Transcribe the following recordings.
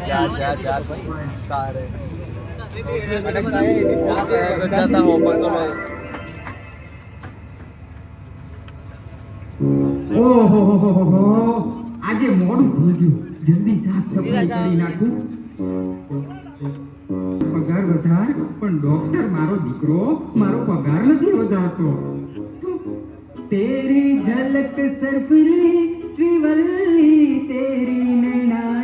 જા. આજે મોડું થઈ જલ્દી સાફ સફાઈ કરી નાખું પગાર વધાર પણ ડોક્ટર મારો દીકરો મારો પગાર નથી વધારતો તેરી ઝલક સરફરી શ્રીવલ્લી તેરી નૈના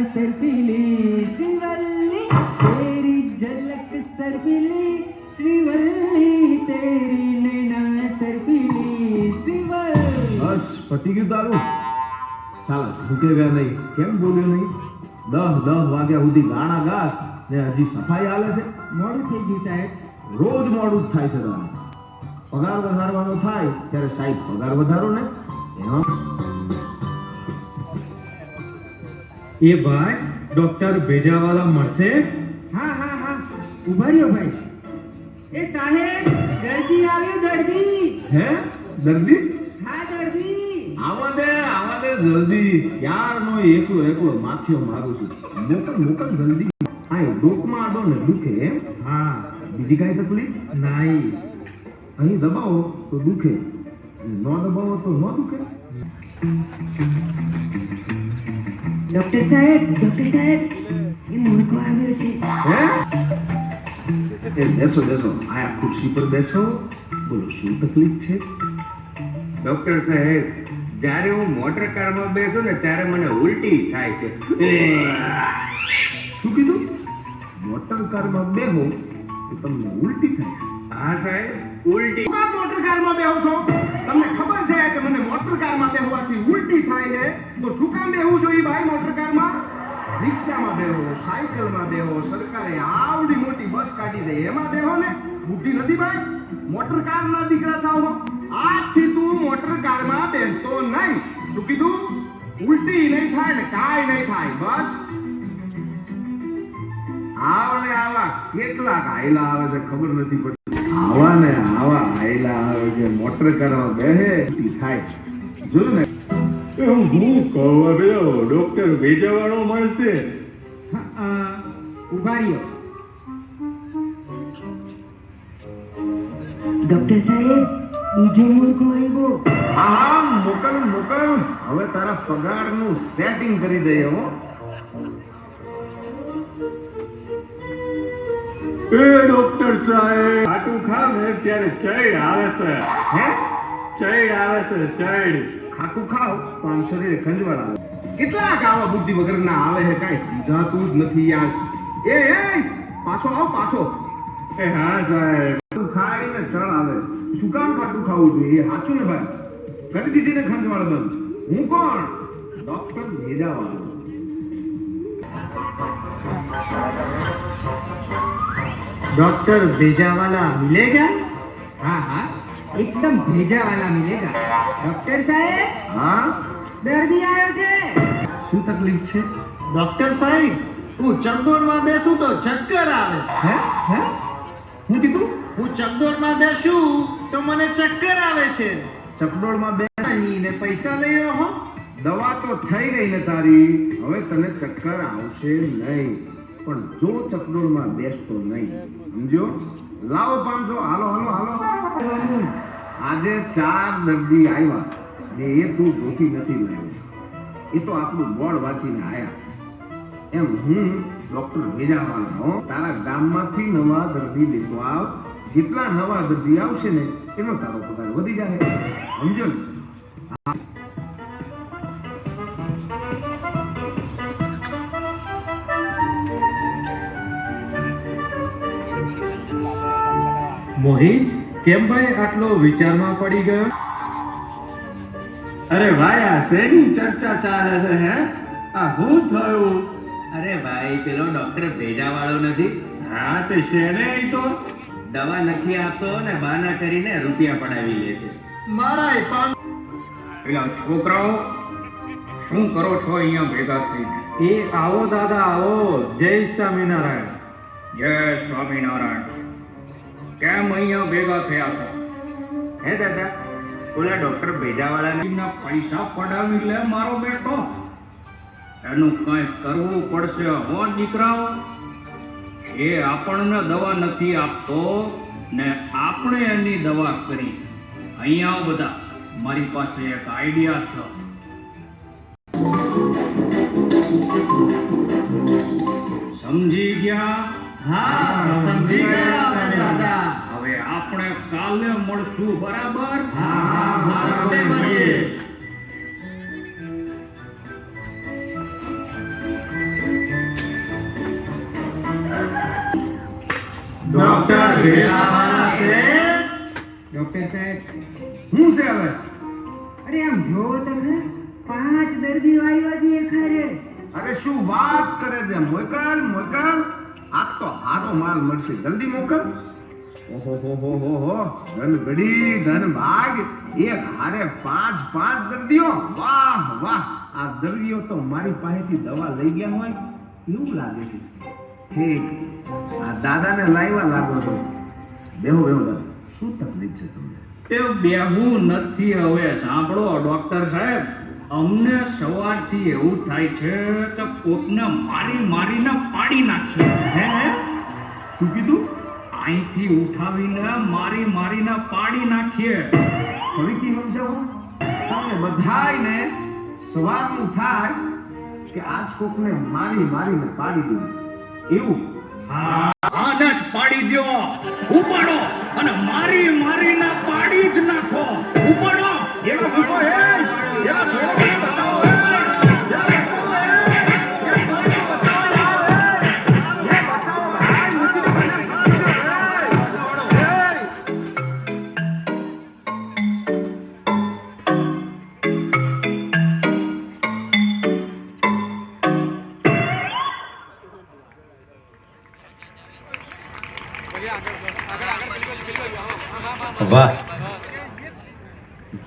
બસ પતી ગયું તારું સાલા ઝૂકેગા નહીં કેમ બોલ્યો નહીં દહ દહ વાગ્યા સુધી ગાણા ગાસ ને હજી સફાઈ હાલે છે મોડું થઈ ગયું સાહેબ. રોજ મોડું જ થાય છે પગાર વધારવાનો થાય ત્યારે સાહેબ પગાર વધારો ને? એ ભાઈ ડોક્ટર ભેજાવાલા મળશે? હા હા હા. ઊભા રહ્યો ભાઈ. એ સાહેબ દર્દી આવ્યો દર્દી. હે? દર્દી? હા દર્દી. આવો દે આવો દે જલ્દી. યારનો એકલો એકલો માથિયો મારું છું. મોકલ મોકલ જલ્દી. આ ડોકમાં આડો ને દુખે એમ? હા. બીજી કાંઈ તકલીફ? નાઈ. અહીં દબાવો તો દુખે. ન દબાવો તો ન દુખે. ડોક્ટર સાહેબ ડોક્ટર સાહેબ એ મૂર્ખો આવ્યો છે. હે? એ બેસો બેસો. આયા ખુરશી પર બેસો. બોલો શું તકલીફ છે? ડોક્ટર સાહેબ જ્યારે હું મોટર કારમાં બેસું ને ત્યારે મને ઉલટી થાય છે. શું કીધું? મોટર કારમાં બેહો તો તમને ઉલટી થાય હા સાહેબ ઉલટી. મોટર કારમાં બેહો છો? તમને ખબર છે કે મને મોટર કારમાં બેહવાથી ઉલટી થાય ને તો શું કામ બેહવું જોઈએ ભાઈ મોટર કારમાં? રિક્ષામાં બેહો, સાયકલમાં બેહો, સરકારે આવડી મોટી બસ કાઢી છે. એમાં બેહો ને. બુદ્ધિ નથી ભાઈ. મોટર કારના દીકરા થાવ આજથી તું મોટર કારમાં બેસતો નહીં. શું કીધું? ઉલટી નહીં થાય ને કાંઈ નહીં થાય. બસ. આવા ને આવા. કેટલા હાયલા આવે છે, ખબર નથી પડતી. આવા ને આવા હાયલા આવે છે. મોટર કારમાં બેહે થાય. જોયું ને હું કહું ડોક્ટર ભેજાવાળો મળશે. ઊભા રહ્યો ડોક્ટર સાહેબ બીજો મૂર્ખો આવ્યો હા મોકલ મોકલ. હવે તારા પગારનું સેટિંગ કરી દઈએ હો. એ ડોક્ટર સાહેબ આટું ખાવ ને ત્યારે ચૈડ આવે છે. હે? ચૈડ આવે છે ચૈડ પાકું ખાવ પણ શરીરે ખંજવાળ આવે. કેટલાક આવા બુદ્ધિ વગરના આવે હે કાંઈ સમજાતું જ નથી યાર. એ એ પાછો આવ પાછો. એ હા સાહેબ. તું ખાઈને ચણ આવે. શું કામ ખાટું ખાવું જોઈએ એ સાચું ને ભાઈ? કરી દીધી ને ખંજવાળ બંધ હું કોણ? ડોક્ટર ભેજાવાળો ડોક્ટર ભેજાવાલા મિલે ગયા? हाँ हाँ एकदम भेजा वाला मिलेगा डॉक्टर साहेब હા દર્દી આવ્યો છે શું તકલીફ છે ડોક્ટર સાહેબ હું ચકડોળમાં બેસું તો ચક્કર આવે હે હે હું કીધું હું ચકડોળમાં બેસું તો મને ચક્કર આવે છે ચકડોળમાં બે ને પૈસા લઈ રહો દવા તો થઈ ગઈ ને તારી હવે તને ચક્કર આવશે નહીં પણ જો ચકડોળમાં બેસતો નહીં સમજો લાવો પાંચસો હાલો હાલો હાલો. આજે ચાર દર્દી આવ્યા ને એ તું ધોતી નથી લાવ્યો. એ તો આપણું બોર્ડ વાંચીને આવ્યા એમ હું ડોક્ટર વેજાવાનો તારા ગામમાંથી નવા દર્દી લેતો આવ. જેટલા નવા દર્દી આવશે ને, એનો તારો પગાર વધી જાય સમજો ને? મોહિત કેમ ભાઈ આટલો વિચારમાં પડી ગયો? અરે ભાઈ, આ શેની ચર્ચા ચાલે છે, હે? આ હું થયું? અરે ભાઈ, પેલો ડોક્ટર ભેજા વાળો નથી? હા, તે શેને તો? દવા નથી આપતો ને બાના કરીને રૂપિયા પડાવી લે છે. મારા પાન પેલા છોકરાઓ, શું કરો છો અહીંયા ભેગા થઈ? એ આવો દાદા, આવો. જય સ્વામિનારાયણ. જય સ્વામિનારાયણ. કેમ અહીંયા ભેગા થયા છો? હે દાદા, ઓલા ડોક્ટર ભેજાવાળાના પૈસા પડાવી લે મારો બેટો. એનું કંઈ કરવું પડશે હો દીકરાઓ. એ આપણને દવા નથી આપતો ને આપણે એની દવા કરી. અહીંયા બધા, મારી પાસે એક આઈડિયા છે. સમજી ગયા? હા સમજી ગયા દાદા. હવે આપણે કાલે મળશું બરાબર? હા મળીએ. ડોક્ટર છે. ડોક્ટર સાહેબ હું છે હવે? અરે આમ જોવો તમે પાંચ દર્દીઓ આવ્યા છે ખરે. અરે શું વાત કરે છે? મોકલ મોકલ. આ તો હારો માલ મળશે. જલ્દી મોકલ. ઓહો, હો હો હો હો. ધન બડી, ધન ભાગ એક હારે પાંચ પાંચ દર્દીઓ. વાહ વાહ. આ દર્દીઓ તો મારી પાસેથી દવા લઈ ગયા હોય. એવું લાગે છે? ઠીક. આ દાદાને લાવ્યા લાગો છો બેહો બેહો શું તકલીફ છે તમને? એ બેહું નથી હવે. સાંભળો, ડોક્ટર સાહેબ. અમને સવારથી એવું થાય છે કે કોકને મારી મારીને પાડી નાખશે હે હે? શું કીધું? અહીંથી ઉઠાવીને મારી મારીને પાડી નાખીએ. ફરીથી સમજાવો. તમને બધાને સવારનું થાય કે આજ કોકને મારી મારીને પાડી દઉં એવું? હા. આને જ પાડી દો ઉપાડો અને મારી મારીને પાડી જ નાખો. ઉપાડો.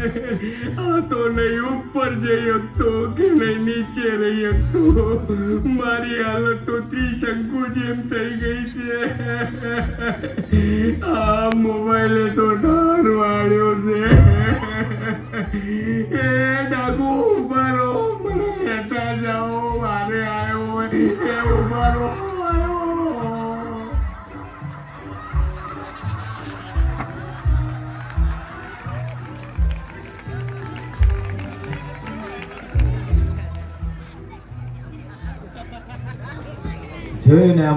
આ તો નહીં ઉપર જઈ શકતો, કે નહીં નીચે રહી શકતો. મારી હાલત તો ત્રિશંકુ જેમ થઈ ગઈ છે. આ મોબાઈલે તો ઢાર વાળ્યો છે. એ ડાકુ ઉભારો મને લેતા જાઓ, મારે આવ્યો એ ઉભારો આવ્યો જોઈને આમ